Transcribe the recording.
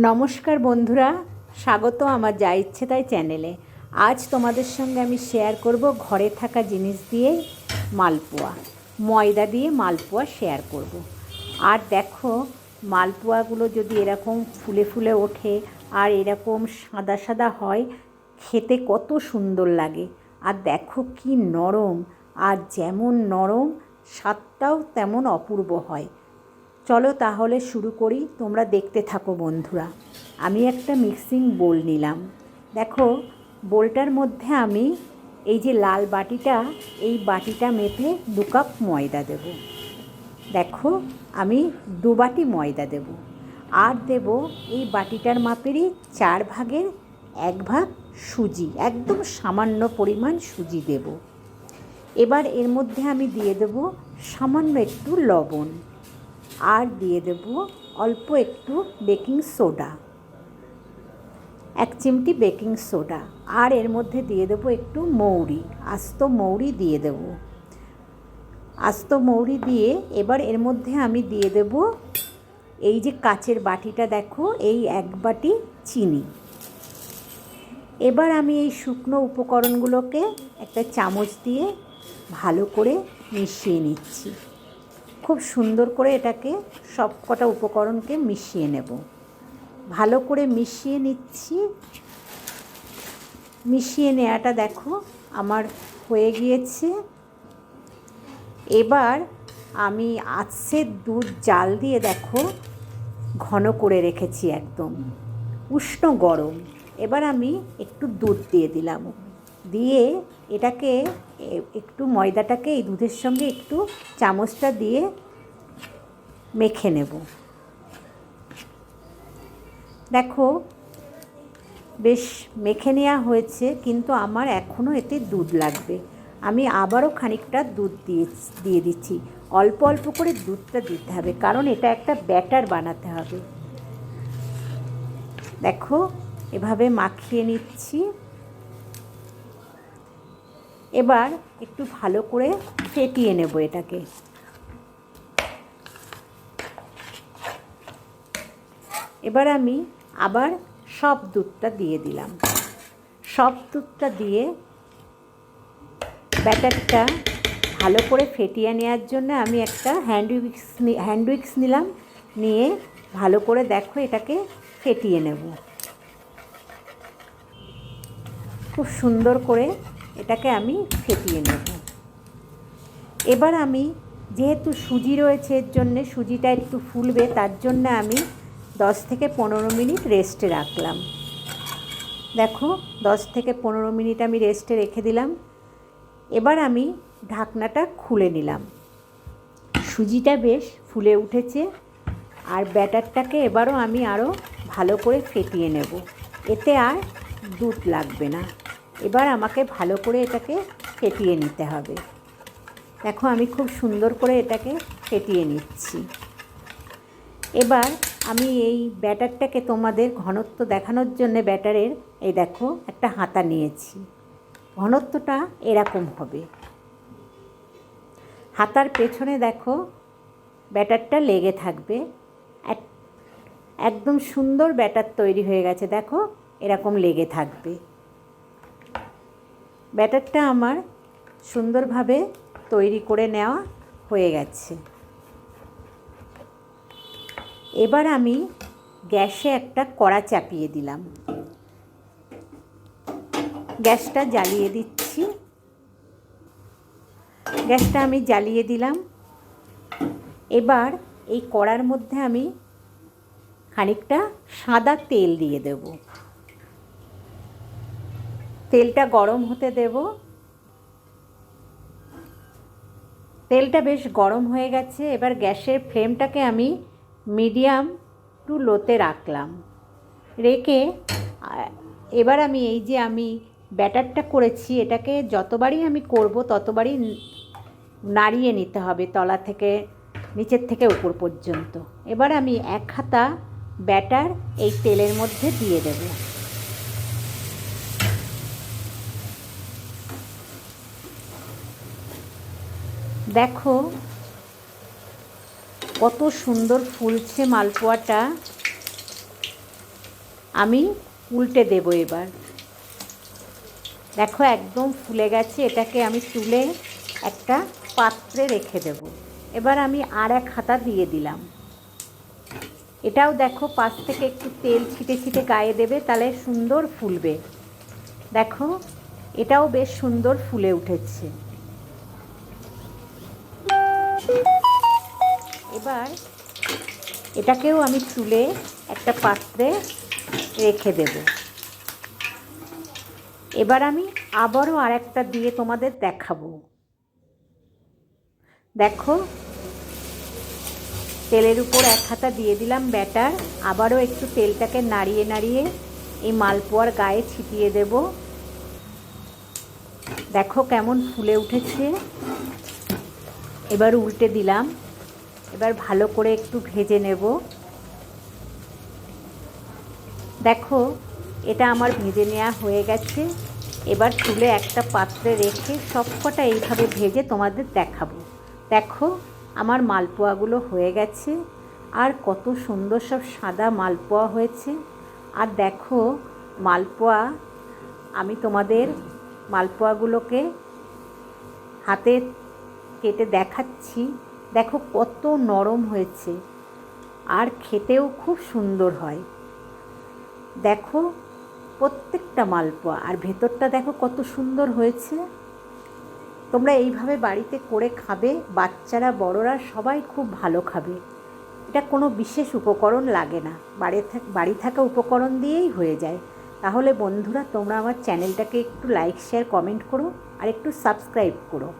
নমস্কার বন্ধুরা, স্বাগত আমার যা ইচ্ছে তাই চ্যানেলে। আজ তোমাদের সঙ্গে আমি শেয়ার করব ঘরে থাকা জিনিস দিয়ে মালপোয়া। ময়দা দিয়ে মালপোয়া শেয়ার করব। আর দেখো, মালপোয়াগুলো যদি এরকম ফুলে ফুলে ওঠে আর এরকম সাদা সাদা হয়, খেতে কত সুন্দর লাগে। আর দেখো কি নরম, আর যেমন নরম, স্বাদটাও তেমন অপূর্ব হয়। চলো তাহলে শুরু করি, তোমরা দেখতে থাকো বন্ধুরা। আমি একটা মিক্সিং বোল নিলাম। দেখো, বোলটার মধ্যে আমি এই যে লাল বাটিটা, এই বাটিটা মেপে দু কাপ ময়দা দেব। দেখো, আমি দু বাটি ময়দা দেব। আর দেব এই বাটিটার মাপেরই চার ভাগের এক ভাগ সুজি, একদম সামান্য পরিমাণ সুজি দেব। এবার এর মধ্যে আমি দিয়ে দেব সামান্য একটু লবণ। আর দিয়ে দেব অল্প একটু বেকিং সোডা। এক চিমটি বেকিং সোডা। আর এর মধ্যে দিয়ে দেবো একটু মৌরি। আস্ত মৌরি দিয়ে দেব। আস্ত মৌরি দিয়ে এবার এর মধ্যে আমি দিয়ে দেব এই যে কাচের বাটিটা, দেখো, এই এক বাটি চিনি। এবার আমি এই শুকনো উপকরণগুলোকে একটা চামচ দিয়ে ভালো করে মিশিয়ে নিচ্ছি। খুব সুন্দর করে এটাকে সব কটা উপকরণকে মিশিয়ে নেব। ভালো করে মিশিয়ে নিচ্ছি। মিশিয়ে নেওয়াটা দেখো আমার হয়ে গিয়েছে। এবার আমি আজসের দুধ জাল দিয়ে দেখো ঘন করে রেখেছি একদম। উষ্ণ গরম। এবার আমি একটু দুধ দিয়ে দিলাম। দিয়ে এটাকে একটু ময়দাটাকে এই দুধের সঙ্গে একটু চামচটা দিয়ে মেখে নেব। দেখো, বেশ মেখে নেওয়া হয়েছে, কিন্তু আমার এখনও এতে দুধ লাগবে। আমি আবারও খানিকটা দুধ দিয়ে দিয়ে দিচ্ছি। অল্প অল্প করে দুধটা দিতে হবে, কারণ এটা একটা ব্যাটার বানাতে হবে। দেখো, এভাবে মাখিয়ে নিচ্ছি। এবার একটু ভালো করে ফেটিয়ে নেব এটাকে। এবার আমি আবার সব দুধটা দিয়ে দিলাম। সব দুধটা দিয়ে ব্যাটারটা ভালো করে ফেটিয়ে নেওয়ার জন্য আমি একটা হ্যান্ড উইক্স হ্যান্ড উইক্স নিলাম। নিয়ে ভালো করে দেখো এটাকে ফেটিয়ে নেব। খুব সুন্দর করে এটাকে আমি ফেটিয়ে নেব। এবার আমি যেহেতু সুজি রয়েছে, এর জন্যে সুজিটা একটু ফুলবে, তার জন্য আমি দশ থেকে পনেরো মিনিট রেস্টে রাখলাম। দেখো, দশ থেকে পনেরো মিনিট আমি রেস্টে রেখে দিলাম। এবার আমি ঢাকনাটা খুলে নিলাম। সুজিটা বেশ ফুলে উঠেছে আর ব্যাটারটাকে এবারও আমি আরও ভালো করে ফেটিয়ে নেব। এতে আর দুধ লাগবে না। এবার আমাকে ভালো করে এটাকে ফেটিয়ে নিতে হবে। দেখো আমি খুব সুন্দর করে এটাকে ফেটিয়ে নিচ্ছি। এবার আমি এই ব্যাটারটাকে তোমাদের ঘনত্ব দেখানোর জন্য ব্যাটারের এই দেখো একটা হাতা নিয়েছি। ঘনত্বটা এরকম হবে। হাতার পেছনে দেখো ব্যাটারটা লেগে থাকবে। একদম সুন্দর ব্যাটার তৈরি হয়ে গেছে। দেখো এরকম লেগে থাকবে। ব্যাটারটা আমার সুন্দরভাবে তৈরি করে নেওয়া হয়ে গেছে। এবার আমি গ্যাসে একটা কড়া চাপিয়ে দিলাম। গ্যাসটা জ্বালিয়ে দিচ্ছি। গ্যাসটা আমি জ্বালিয়ে দিলাম। এবার এই কড়ার মধ্যে আমি খানিকটা সাদা তেল দিয়ে দেব। তেলটা গরম হতে দেব। তেলটা বেশ গরম হয়ে গেছে। এবার গ্যাসের ফ্লেমটাকে আমি মিডিয়াম টু লোতে রাখলাম। রেখে, এবার আমি এই যে আমি ব্যাটারটা করেছি, এটাকে যতবারই আমি করব ততবারই নাড়িয়ে নিতে হবে তলা থেকে, নিচের থেকে উপর পর্যন্ত। এবার আমি এক হাতা ব্যাটার এই তেলের মধ্যে দিয়ে দেব। দেখো কত সুন্দর ফুলছে মালপোয়াটা। আমি উল্টে দেবো এবার। দেখো একদম ফুলে গেছে, এটাকে আমি তুলে একটা পাত্রে রেখে দেব। এবার আমি আর এক হাতা দিয়ে দিলাম। এটাও দেখো পাশ থেকে একটু তেল ছিটে ছিটে গায়ে দেবে, তাহলে সুন্দর ফুলবে। দেখো এটাও বেশ সুন্দর ফুলে উঠেছে। এবার এটাকেও আমি তুলে একটা পাত্রে রেখে দেব। এবার আমি আবারও আর একটা দিয়ে তোমাদের দেখাবো। দেখো, তেলের উপর এক হাতা দিয়ে দিলাম ব্যাটার, আবারও একটু তেলটাকে নাড়িয়ে নাড়িয়ে এই মালপোয়ার গায়ে ছিটিয়ে দেব। দেখো কেমন ফুলে উঠেছে। এবার উল্টে দিলাম। এবার ভালো করে একটু ভেজে নেব। দেখো, এটা আমার ভেজে নেওয়া হয়ে গেছে। এবার তুলে একটা পাত্রে রেখে সবকটা এইভাবে ভেজে তোমাদের দেখাবো। দেখো, আমার মালপোয়াগুলো হয়ে গেছে। আর কত সুন্দর সব সাদা মালপোয়া হয়েছে। আর দেখো, মালপোয়া, আমি তোমাদের মালপোয়াগুলোকে হাতে কেটে দেখাচ্ছি। দেখো কত নরম হয়েছে। আর খেতেও খুব সুন্দর হয়। দেখো প্রত্যেকটা মালপোয়া। আর ভেতরটা দেখো কত সুন্দর হয়েছে। তোমরা এইভাবে বাড়িতে করে খাবে। বাচ্চারা, বড়রা সবাই খুব ভালো খাবে। এটা কোনো বিশেষ উপকরণ লাগে না। বাড়ি বাড়ি থাকা উপকরণ দিয়েই হয়ে যায়। তাহলে বন্ধুরা, তোমরা আমার চ্যানেলটাকে একটু লাইক শেয়ার কমেন্ট করো। আর একটু সাবস্ক্রাইব করো।